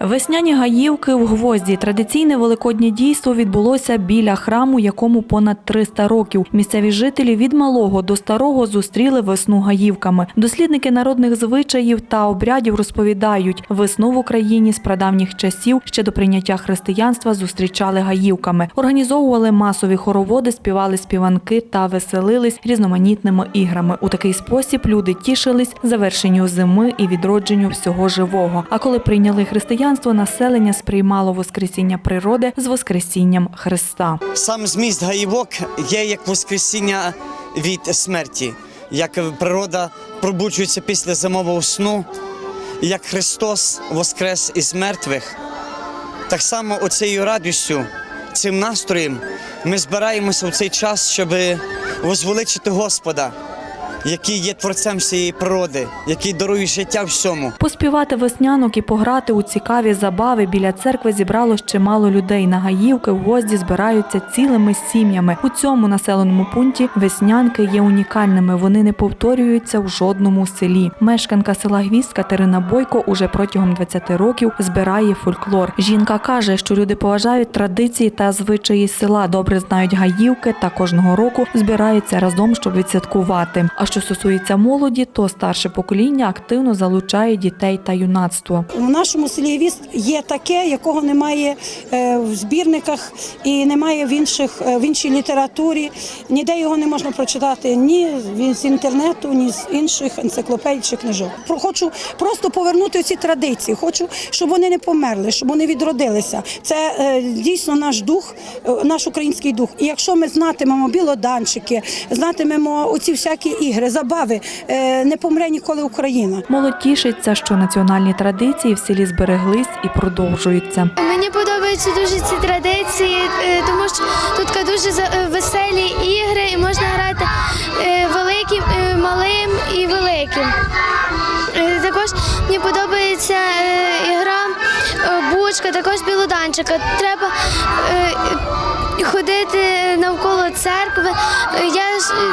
Весняні гаївки в гвозді. Традиційне великоднє дійство відбулося біля храму, якому понад 300 років. Місцеві жителі від малого до старого зустріли весну гаївками. Дослідники народних звичаїв та обрядів розповідають, весну в Україні з прадавніх часів ще до прийняття християнства зустрічали гаївками, організовували масові хороводи, співали співанки та веселились різноманітними іграми. У такий спосіб люди тішились завершенню зими і відродженню всього живого. А коли прийняли християнство, населення сприймало воскресіння природи з воскресінням Христа. Сам зміст гаївок є як воскресіння від смерті, як природа пробуджується після зимового сну, як Христос воскрес із мертвих. Так само оцією радістю, цим настроєм ми збираємося в цей час, щоб возвеличити Господа, який є творцем всієї природи, який дарує життя всьому. Поспівати веснянок і пограти у цікаві забави біля церкви зібралось чимало людей. На гаївки в гості збираються цілими сім'ями. У цьому населеному пункті веснянки є унікальними. Вони не повторюються в жодному селі. Мешканка села Гвізд Катерина Бойко уже протягом 20 років збирає фольклор. Жінка каже, що люди поважають традиції та звичаї села, добре знають гаївки та кожного року збираються разом, щоб відсвяткувати. А що стосується молоді, то старше покоління активно залучає дітей та юнацтво. У нашому селі Віст є таке, якого немає е, в збірниках і немає в інших е, в іншій літературі. Ніде його не можна прочитати ні з інтернету, ні з інших енциклопедій чи книжок. Хочу просто повернути ці традиції. Хочу, щоб вони не померли, щоб вони відродилися. Це е, дійсно наш дух, наш український дух. І якщо ми знатимемо білоданчики, знатимемо оці всякі ігри, забави, е, не помре ніколи Україна. Молодь тішиться, що національні традиції в селі збереглись і продовжуються. Мені подобаються дуже ці традиції, е, тому що тут дуже за- е, веселі ігри і можна грати великим, малим і великим. Також мені подобається гра е, бучка, також білоданчика. Треба ходити навколо церкви. Я,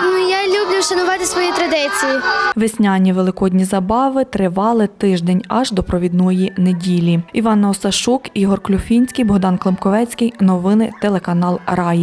ну, я люблю шанувати свої традиції. Весняні великодні забави тривали тиждень аж до провідної неділі. Іванна Осашук, Ігор Клюфінський, Богдан Климковецький. Новини телеканал Раї.